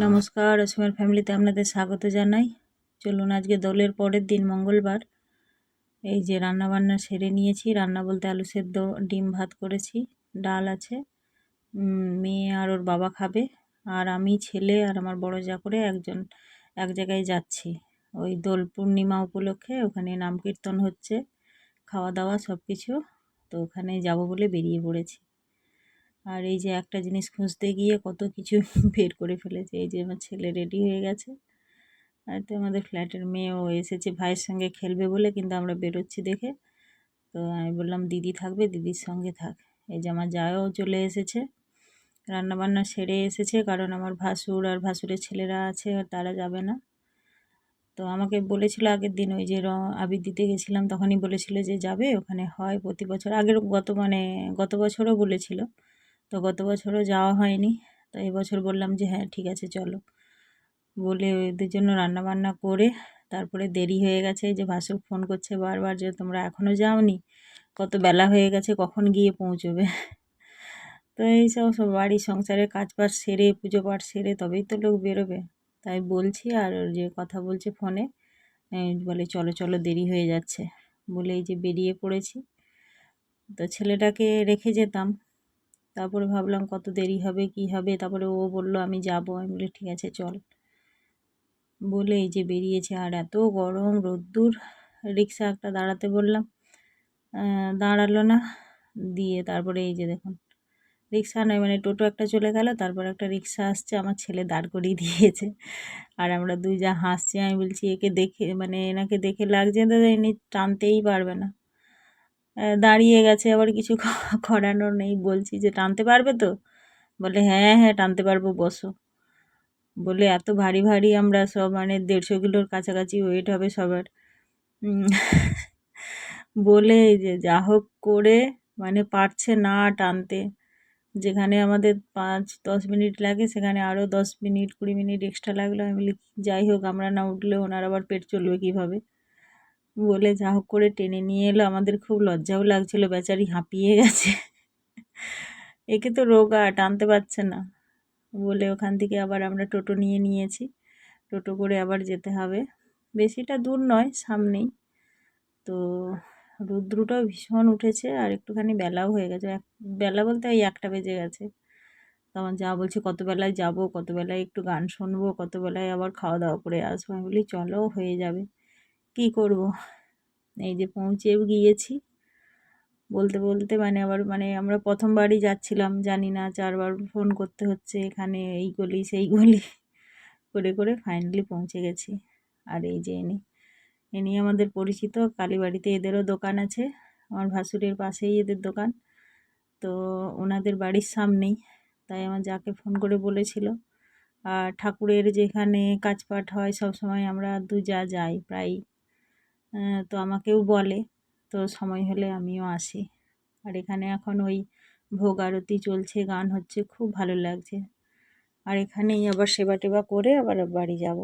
নমস্কার, অসমের ফ্যামিলিতে আপনাদের স্বাগত জানাই। চলুন আজকে দোলের পরের দিন, মঙ্গলবার। এই যে রান্না বান্না সেরে নিয়েছি। রান্না বলতে আলু সেদ্ধ, ডিম ভাত করেছি, ডাল আছে। মেয়ে আর ওর বাবা খাবে। আর আমি, ছেলে আর আমার বড় যা করে একজন, এক জায়গায় যাচ্ছি। ওই দোল পূর্ণিমা উপলক্ষে ওখানে নাম কীর্তন হচ্ছে, খাওয়া দাওয়া সব কিছু তো ওখানে যাব বলে বেরিয়ে পড়েছি। আর এই যে একটা জিনিস খুঁজতে গিয়ে কত কিছু বের করে ফেলেছে। এই যে আমার ছেলে রেডি হয়ে গেছে। আর তো আমাদের ফ্ল্যাটের মেয়েও এসেছে, ভাইয়ের সঙ্গে খেলবে বলে, কিন্তু আমরা বেরোচ্ছি দেখে। তো আমি বললাম, দিদি থাকবে, দিদির সঙ্গে থাক। এই যে আমার জায়ও চলে এসেছে। রান্নাবান্না সেরে এসেছে, কারণ আমার ভাসুর আর ভাসুরের ছেলেরা আছে, আর তারা যাবে না। তো আমাকে বলেছিল আগের দিন, ওই যে আবির দিতে গেছিলাম, তখনই বলেছিল যে যাবে, ওখানে হয় প্রতি বছর। আগের গত মানে গত বছরও বলেছিল। তো গত বছরও যাওয়া হয়নি। তো এবছর বললাম যে হ্যাঁ ঠিক আছে, চলো। বলে ওদের জন্য রান্না বান্না করে তারপরে দেরি হয়ে গেছে যে, ভাসুর ফোন করছে বারবার যে, তোমরা এখনও যাওনি? কত বেলা হয়ে গেছে, কখন গিয়ে পৌঁছবে? তো এইসব সব বাড়ির সংসারের কাজ বাজ সেরে পুজো পাঠ সেরে তবেই তো লোক বেরোবে। তাই বলছি আর যে কথা বলছে ফোনে বলে, চলো চলো, দেরি হয়ে যাচ্ছে। বলে এই যে বেরিয়ে পড়েছি। তো ছেলেটাকে রেখে যেতাম। তারপরে ভাবলাম কত দেরি হবে, কি হবে? তারপরে ও বলল, আমি যাব। আমি বলি, ঠিক আছে, চল। বলে এই যে বেরিয়েছে, আর এত গরম রোদ্দুর, রিক্সা একটা দাঁড়াতে বললাম। দাঁড়াল না, দিয়ে তারপরে এই যে দেখুন, রিক্সা নয় মানে টোটো একটা চলে গেল, তারপর একটা রিক্সা আসছে, আমার ছেলে দাঁড় করিয়ে দিয়েছে। আর আমরা দুই যা হাসছি, আমি বলছি, একে দেখে মানে এনাকে দেখে লাগছে দাদা ইনি টানতেই পারবে না। দাঁড়িয়ে গেছে, আবার কিছু করানোর নেই। বলছি যে, টানতে পারবে তো? বলে হ্যাঁ হ্যাঁ টানতে পারব, বসো। বলে, এত ভারী ভারী আমরা সব মানে দেড়শো কিলোর কাছাকাছি ওয়েট হবে সবার। বলে যে, যা হোক করে মানে পারছে না টানতে। যেখানে আমাদের পাঁচ, দশ মিনিট লাগে, সেখানে আরও দশ মিনিট, কুড়ি মিনিট এক্সট্রা লাগল। আমি বলি, যাই হোক, আমরা না উঠলে ওনার আবার পেট চলবে কীভাবে? বলে যা হোক করে টেনে নিয়ে এলো। আমাদের খুব লজ্জাও লাগছিল, বেচারি হাঁপিয়ে গেছে। একে তো রোগা টানতে পারছে না। বলে ওখান থেকে আবার আমরা টোটো নিয়ে নিয়েছি। টোটো করে আবার যেতে হবে। বেশিটা দূর নয়, সামনেই। তো রুদ্রটাও ভীষণ উঠেছে আর একটুখানি বেলাও হয়ে গেছে। বেলা বলতে ওই একটা বেজে গেছে। তখন যা বলছে, কত বেলায় যাব? কত বেলায় একটু গান শুনব? কত বেলায় আবার খাওয়া দাওয়া করে আসব? আমি বলি, চলো, হয়ে যাবে। কী করব? এই যে পৌঁছেও গিয়েছি। বলতে বলতে মানে আবার মানে আমরা প্রথমবারই যাচ্ছিলাম, জানি না, চারবার ফোন করতে হচ্ছে, এখানে এই গলি, সেই গলি। করে করে ফাইনালি পৌঁছে গেছি। আর এই যে এনি ইনি আমাদের পরিচিত, কালীবাড়িতে এদেরও দোকান আছে, আমার ভাসুরের পাশেই এদের দোকান। তো ওনাদের বাড়ির সামনেই, তাই আমার যাকে ফোন করে বলেছিল। আর ঠাকুরের যেখানে কাজপাঠ হয় সব সময় আমরা দু যা যাই প্রায় তো আমাকেও বলে, তো সময় হলে আমিও আসি। আর এখানে এখন ওই ভোগ আরতি চলছে, গান হচ্ছে, খুব ভালো লাগছে। আর এখানেই আবার সেবা টেবা করে আবার বাড়ি যাব।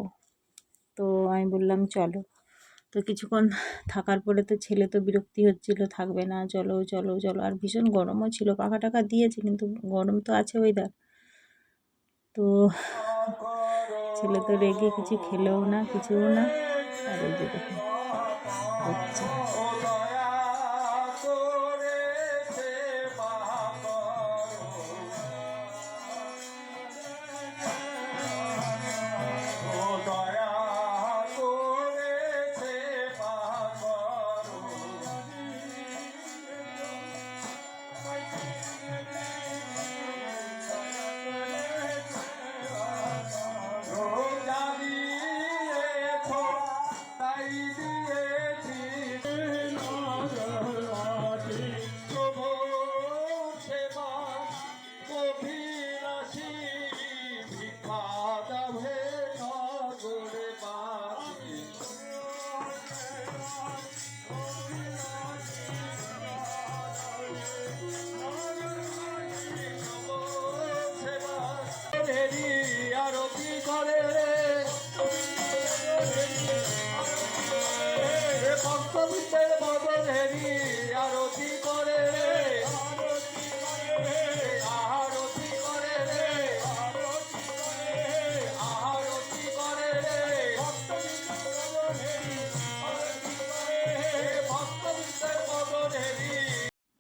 তো আমি বললাম, চলো। তো কিছুক্ষণ থাকার পরে তো ছেলে তো বিরক্তি হচ্ছিল, থাকবে না, চলো চলো চলো। আর ভীষণ গরমও ছিল, পাখা টাকা দিয়েছে, কিন্তু গরম তো আছে ওয়েদার তো ছেলে তো রেগে কিছু খেলেও না, কিছুও না। আর এই যে দেখুন। 멋져.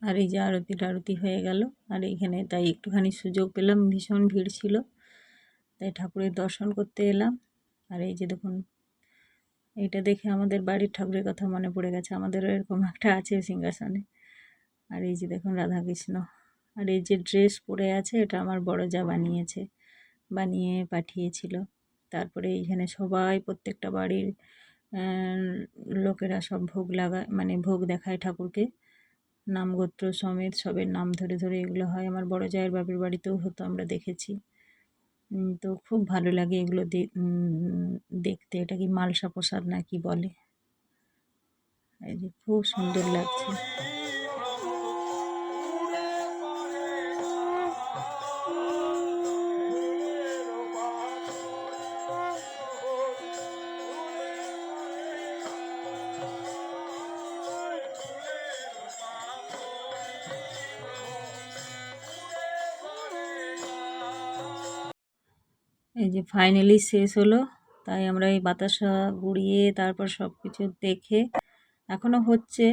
আর এই যে আরতি টারতি হয়ে গেল। আর এখানে তাই একটুখানি সুযোগ পেলাম, ভীষণ ভিড় ছিল। তাই ঠাকুরের দর্শন করতে এলাম। আর এই যে দেখুন, এইটা দেখে আমাদের বাড়ির ঠাকুরের কথা মনে পড়ে গেছে। আমাদেরও এরকম একটা আছে সিংহাসনে। আর এই যে দেখুন, রাধাকৃষ্ণ। আর এই যে ড্রেস পরে আছে, এটা আমার বড় যা বানিয়েছে, বানিয়ে পাঠিয়েছিল। তারপরে এইখানে সবাই, প্রত্যেকটা বাড়ির লোকেরা সব ভোগ লাগায় মানে ভোগ দেখায় ঠাকুরকে। নামগোত্র সমেত সবের নাম ধরে ধরে এগুলো হয়। আমার বড় জায়ের বাপের বাড়িতেও হতো, আমরা দেখেছি। তো খুব ভালো লাগে এগুলো দেখতে। এটা কি মালসা প্রসাদ না কি বলে? এই যে খুব সুন্দর লাগছে। এই যে ফাইনালি শেষ হলো, তাই আমরা এই বাতাসা গুড়িয়ে তারপর সব কিছু দেখে এখনও হচ্ছে।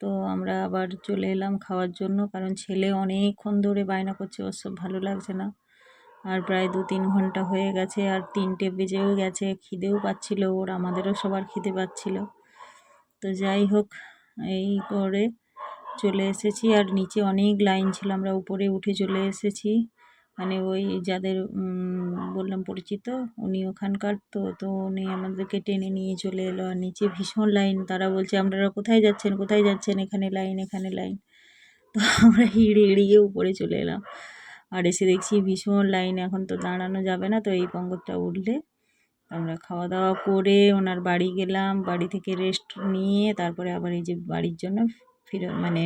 তো আমরা আবার চলে এলাম খাওয়ার জন্য, কারণ ছেলে অনেকক্ষণ ধরে বায়না করছে, ওর সব ভালো লাগছে না। আর প্রায় দু তিন ঘণ্টা হয়ে গেছে, আর তিনটে বেজেও গেছে, খিদেও পাচ্ছিল ওর, আমাদেরও সবার খিদে পাচ্ছিল। তো যাই হোক, এই করে চলে এসেছি, আর নিচে অনেক লাইন ছিল, আমরা উপরে উঠে চলে এসেছি। মানে ওই যাদের বললাম পরিচিত, উনি ওখানকার তো তো উনি আমাদেরকে টেনে নিয়ে চলে এলো। আর নিচে ভীষণ লাইন, তারা বলছে, আপনারা কোথায় যাচ্ছেন? কোথায় যাচ্ছেন? এখানে লাইন এখানে লাইন। তো আমরা হিড়ে, হিড়িয়ে উপরে চলে এলাম। আর এসে দেখছি ভীষণ লাইন, এখন তো দাঁড়ানো যাবে না, তো এই পঙ্গতটা উঠলে আমরা খাওয়া দাওয়া করে ওনার বাড়ি গেলাম। বাড়ি থেকে রেস্ট নিয়ে তারপরে আবার এই যে বাড়ির জন্য ফিরে মানে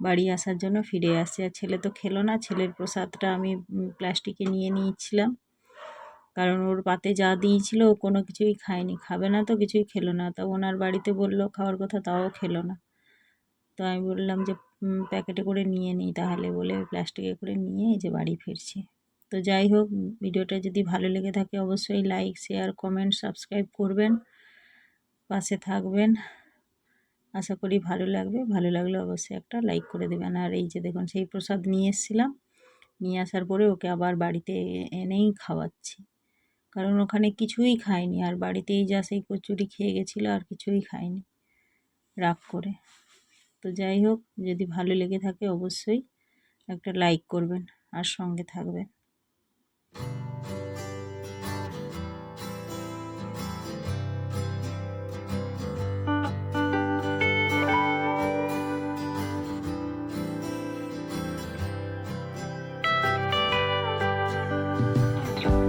বাড়ি আসার জন্য ফিরে আসছি আর ছেলে তো খেলো না, ছেলের প্রসাদটা আমি প্লাস্টিকে নিয়ে নিয়েছিলাম। কারণ ওর পাতে যা দিয়েছিল ও কোনো কিছুই খায়নি, খাবে না তো, কিছুই খেলো না। তো ওনার বাড়িতে বলল, খাওয়ার কথা তাও খেলো না। তো আমি বললাম যে প্যাকেটে করে নিয়ে নিই তাহলে, বলে প্লাস্টিকে করে নিয়ে এই যে বাড়ি ফিরছি। তো যাই হোক, ভিডিওটা যদি ভালো লেগে থাকে অবশ্যই লাইক শেয়ার কমেন্ট সাবস্ক্রাইব করবেন। পাশে থাকবেন। আশা করি ভালো লাগবে। ভালো লাগলে অবশ্যই একটা লাইক করে দেবেন। আর এই যে দেখুন, সেই প্রসাদ নিয়ে এসেছিলাম। নিয়ে আসার পরে ওকে আবার বাড়িতে এনেই খাওয়াচ্ছি। কারণ ওখানে কিছুই খায়নি আর বাড়িতেই যা সেই কচুরি খেয়ে গেছিল, আর কিছুই খায়নি রাগ করে। তো যাই হোক, যদি ভালো লেগে থাকে অবশ্যই একটা লাইক করবেন, আর সঙ্গে থাকবেন।